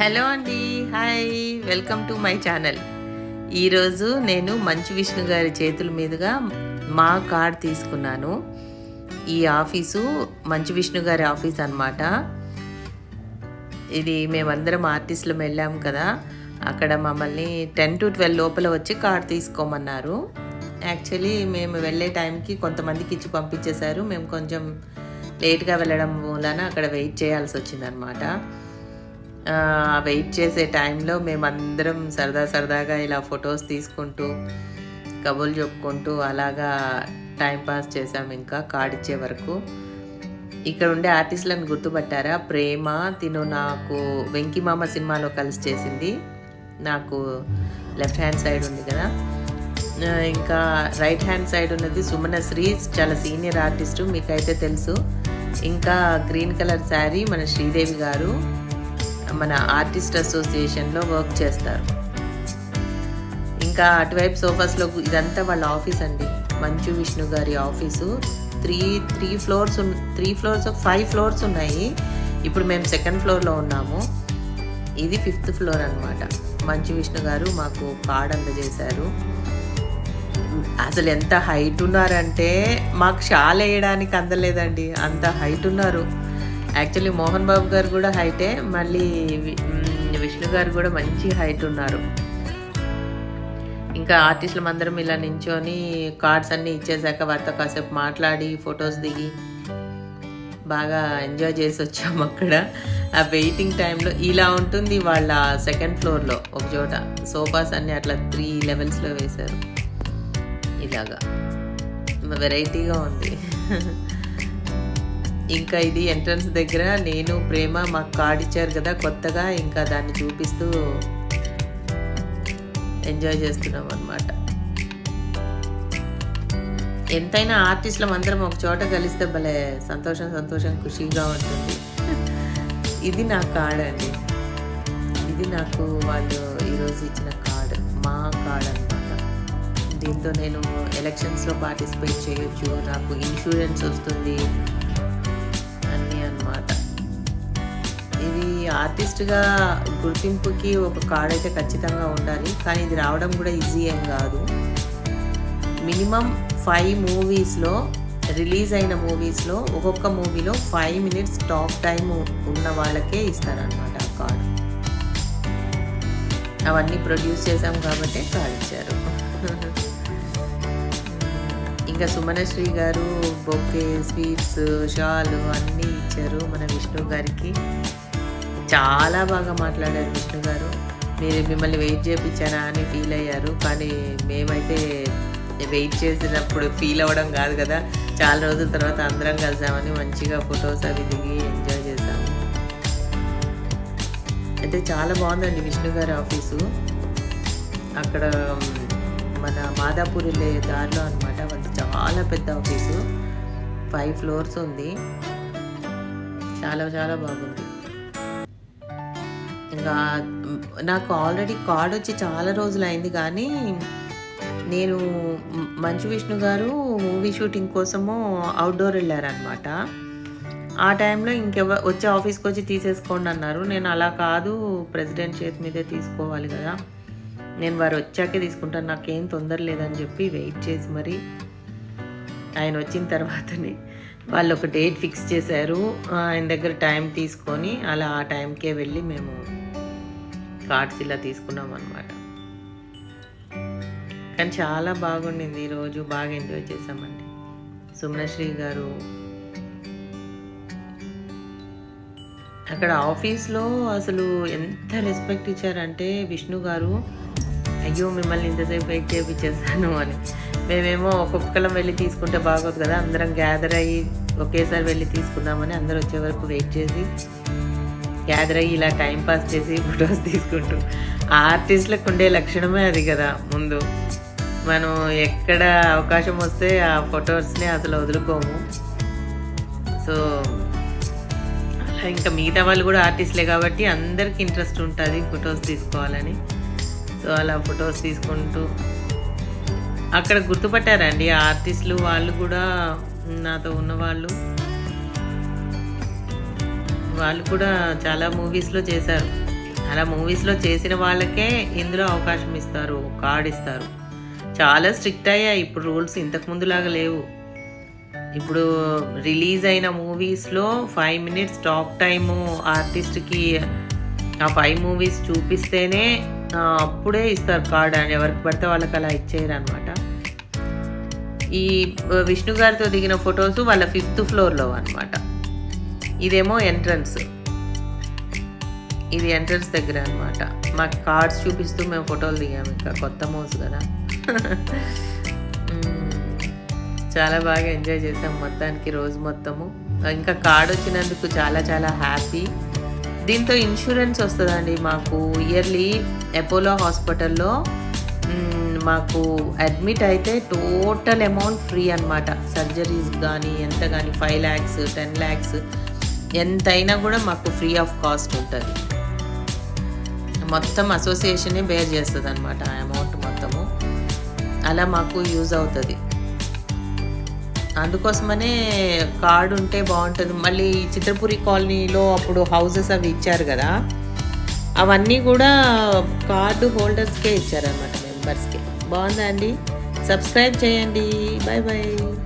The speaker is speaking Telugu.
హలో అండి hi welcome to my channel. ఈరోజు నేను మంచు విష్ణు గారి చేతుల మీదుగా మా కార్డ్ తీసుకున్నాను. ఈ ఆఫీసు మంచు విష్ణు గారి ఆఫీస్ అన్నమాట. ఇది మేమందరం ఆర్టిస్టులు వెళ్ళాం కదా అక్కడ మమ్మల్ని టెన్ టు ట్వెల్వ్ లోపల వచ్చి కార్డ్ తీసుకోమన్నారు. యాక్చువల్లీ మేము వెళ్ళే టైంకి కొంతమందికి ఇచ్చి పంపించేశారు. మేము కొంచెం లేట్గా వెళ్ళడం వలన అక్కడ వెయిట్ చేయాల్సి వచ్చిందనమాట వెయిట్ చేసే టైంలో మేమందరం సరదా సరదాగా ఇలా ఫొటోస్ తీసుకుంటూ కబుర్లు చెప్పుకుంటూ అలాగా టైం పాస్ చేసాం ఇంకా కార్డ్ ఇచ్చే వరకు. ఇక్కడ ఉండే ఆర్టిస్టులను గుర్తుపట్టారా? ప్రేమ తిను నాకు వెంకిమామ సినిమాలో కలిసి చేసింది. నాకు లెఫ్ట్ హ్యాండ్ సైడ్ ఉంది కదా. ఇంకా రైట్ హ్యాండ్ సైడ్ ఉన్నది సుమనశ్రీ చాలా సీనియర్ ఆర్టిస్టు మీకైతే తెలుసు. ఇంకా గ్రీన్ కలర్ శారీ మన శ్రీదేవి గారు. మన ఆర్టిస్ట్ అసోసియేషన్లో వర్క్ చేస్తారు. ఇంకా అటువైపు సోఫాస్లో ఇదంతా వాళ్ళ ఆఫీస్ అండి. మంచు విష్ణు గారి office. Three three floors three floors five floors ఉన్నాయి. ఇప్పుడు మేము సెకండ్ ఫ్లోర్లో ఉన్నాము. ఇది ఫిఫ్త్ ఫ్లోర్ అనమాట మంచు విష్ణు గారు మాకు కార్డ్ అందజేశారు. అసలు ఎంత హైట్ ఉన్నారంటే మాకు షాల్ వేయడానికి అందలేదండి. అంత హైట్ ఉన్నారు. యాక్చువల్లీ మోహన్ బాబు గారు కూడా హైటే మళ్ళీ విష్ణు గారు కూడా మంచి హైట్ ఉన్నారు. ఇంకా ఆర్టిస్టులు అందరం ఇలా నించొని కార్డ్స్ అన్నీ ఇచ్చేసాక వారితో కాసేపు మాట్లాడి ఫొటోస్ దిగి బాగా ఎంజాయ్ చేసి వచ్చాము అక్కడ. ఆ వెయిటింగ్ టైంలో ఇలా ఉంటుంది వాళ్ళ సెకండ్ ఫ్లోర్లో ఒక చోట. సోఫాస్ అన్నీ అట్లా త్రీ లెవెల్స్లో వేశారు. ఇలాగా. వెరైటీగా ఉంది. ఇంకా ఇది ఎంట్రన్స్ దగ్గర నేను ప్రేమ మాకు కార్డ్ ఇచ్చారు కదా కొత్తగా ఇంకా దాన్ని చూపిస్తూ ఎంజాయ్ చేస్తున్నాం అనమాట ఎంతైనా ఆర్టిస్టులం అందరం ఒక చోట కలిస్తే భలే సంతోషం సంతోషం ఖుషీగా ఉంటుంది. ఇది నా కార్డ్ అండి. ఇది నాకు వాళ్ళు ఈరోజు ఇచ్చిన కార్డ్ మా కార్డ్ అనమాట దీంతో నేను ఎలక్షన్స్లో పార్టిసిపేట్ చేయొచ్చు. నాకు ఇన్సూరెన్స్ వస్తుంది. ఇది ఆర్టిస్ట్గా గుర్తింపుకి ఒక కార్డ్ అయితే ఖచ్చితంగా ఉండాలి. కానీ ఇది రావడం కూడా ఈజీ ఏం కాదు. మినిమం ఫైవ్ మూవీస్లో రిలీజ్ అయిన మూవీస్లో ఒక్కొక్క మూవీలో ఫైవ్ మినిట్స్ టాప్ టైం ఉన్న వాళ్ళకే ఇస్తారనమాట ఆ కార్డు. అవన్నీ ప్రొడ్యూస్ చేసాం కాబట్టి కార్డు ఇచ్చారు. ఇంకా సుమనశ్రీ గారు బొకే స్వీట్స్ షాలు అన్నీ ఇచ్చారు మన విష్ణు గారికి. చాలా బాగా మాట్లాడారు విష్ణు గారు. మీరు మిమ్మల్ని వెయిట్ చేయించానా అని ఫీల్ అయ్యారు. కానీ మేమైతే వెయిట్ చేసినప్పుడు ఫీల్ అవ్వడం కాదు కదా. చాలా రోజుల తర్వాత అందరం కలిసామని మంచిగా ఫొటోస్ అవి దిగి ఎంజాయ్ చేశాము అయితే చాలా బాగుందండి విష్ణు గారి ఆఫీసు. అక్కడ మన మాదాపూర్ వెళ్ళే దారిలో అనమాట అది చాలా పెద్ద ఆఫీసు. ఫైవ్ ఫ్లోర్స్ ఉంది. చాలా చాలా బాగుంది. ఇంకా నాకు ఆల్రెడీ కార్డ్ వచ్చి చాలా రోజులు అయింది కానీ నేను మంచు విష్ణు గారు మూవీ షూటింగ్ కోసము అవుట్డోర్ వెళ్ళారనమాట ఆ టైంలో ఇంకెవ వచ్చి ఆఫీస్కి వచ్చి తీసేసుకోండి అన్నారు. నేను అలా కాదు ప్రెసిడెంట్ చేతి మీదే తీసుకోవాలి కదా. నేను వారు వచ్చాకే తీసుకుంటాను నాకేం తొందర లేదని చెప్పి వెయిట్ చేసి మరి ఆయన వచ్చిన తర్వాతనే వాళ్ళు ఒక డేట్ ఫిక్స్ చేశారు ఆయన దగ్గర టైం తీసుకొని అలా ఆ టైంకే వెళ్ళి మేము కార్డ్స్ ఇలా తీసుకున్నాం అనమాట కానీ చాలా బాగుండింది ఈరోజు బాగా ఎంజాయ్ చేసామండి సుమనశ్రీ గారు అక్కడ ఆఫీస్లో అసలు ఎంత రెస్పెక్ట్ ఇచ్చారంటే విష్ణు గారు అయ్యో మిమ్మల్ని ఇంతసేపు వెయిట్ చేయించేసాను అని. మేమేమో ఒక్కొక్కరం వెళ్ళి తీసుకుంటే బాగోదు కదా అందరం గ్యాదర్ అయ్యి ఒకేసారి వెళ్ళి తీసుకుందామని అందరు వచ్చే వరకు వెయిట్ చేసి గ్యాదర్ అయ్యి ఇలా టైం పాస్ చేసి ఫొటోస్ తీసుకుంటూ. ఆ ఆర్టిస్టులకు ఉండే లక్షణమే అది కదా ముందు. మనం ఎక్కడ అవకాశం వస్తే ఆ ఫొటోస్ని అసలు వదులుకోము. సో అలా ఇంకా మిగతా వాళ్ళు కూడా ఆర్టిస్టులే కాబట్టి అందరికీ ఇంట్రెస్ట్ ఉంటుంది ఫొటోస్ తీసుకోవాలని. సో అలా ఫొటోస్ తీసుకుంటూ అక్కడ గుర్తుపట్టారండి. ఆర్టిస్టులు వాళ్ళు కూడా నాతో ఉన్నవాళ్ళు. వాళ్ళు కూడా చాలా మూవీస్లో చేశారు. అలా మూవీస్లో చేసిన వాళ్ళకే ఇందులో అవకాశం ఇస్తారు కార్డ్ ఇస్తారు. చాలా స్ట్రిక్ట్ అయ్యాయి. ఇప్పుడు రూల్స్ ఇంతకు ముందులాగా లేవు. ఇప్పుడు రిలీజ్ అయిన మూవీస్లో ఫైవ్ మినిట్స్ టాక్ టైము ఆర్టిస్ట్కి ఆ ఫైవ్ మూవీస్ చూపిస్తేనే అప్పుడే ఇస్తారు కార్డ్ అని ఎవరికి పడితే వాళ్ళకి అలా ఇచ్చేయరు అనమాట ఈ విష్ణు గారితో దిగిన ఫొటోస్ వాళ్ళ ఫిఫ్త్ ఫ్లోర్లో అనమాట ఇదేమో ఎంట్రన్స్. ఇది ఎంట్రన్స్ దగ్గర అనమాట మాకు కార్డ్స్ చూపిస్తూ మేము ఫోటోలు దిగాము ఇంకా. కొత్త మోస్ కదా. చాలా బాగా ఎంజాయ్ చేసాం మొత్తానికి రోజు మొత్తము. ఇంకా కార్డ్ వచ్చినందుకు చాలా చాలా హ్యాపీ. దీంతో ఇన్సూరెన్స్ వస్తుందండి మాకు ఇయర్లీ అపోలో హాస్పిటల్లో. మాకు అడ్మిట్ అయితే టోటల్ అమౌంట్ ఫ్రీ అనమాట సర్జరీస్ కానీ ఎంత కానీ ఫైవ్ ల్యాక్స్ టెన్ ల్యాక్స్ ఎంతైనా కూడా మాకు ఫ్రీ ఆఫ్ కాస్ట్ ఉంటుంది. మొత్తం అసోసియేషనే బేర్ చేస్తుంది అనమాట ఆ అమౌంట్ మొత్తము. అలా మాకు యూజ్ అవుతుంది. అందుకోసమనే కార్డు ఉంటే బాగుంటుంది. మళ్ళీ చిత్రపురి కాలనీలో అప్పుడు హౌసెస్ అవి ఇచ్చారు కదా. అవన్నీ కూడా కార్డు హోల్డర్స్కే ఇచ్చారనమాట మెంబర్స్కి. బాగుందా అండి? సబ్స్క్రైబ్ చేయండి. Bye bye